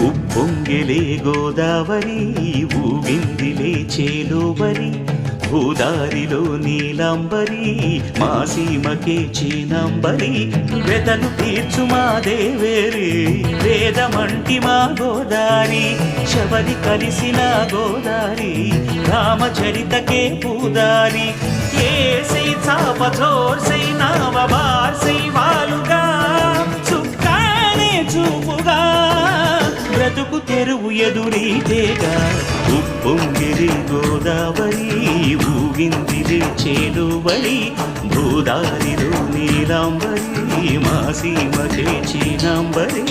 ఉప్పొంగిలే గోదావరి ఊగిందిలే చేలోబరి భూదారిలో నీలాంబరి మా సీమకే చీనాంబరి. వెతలు తీర్చు మా దేవేరి వేదమంటి మా గోదారి శబరి కలిసిన గోదారి రామచరితకే పూదారి. ఏ ఏసై చాప చోర్సై నావ బ్రతుకు తెరువు ఎదురీతేగా ఉప్పొంగిరి గోదావరి ఊగిందిరి చేలువరి భూదారిలో నీలాంబరి మా సీమ చేచినాంబరి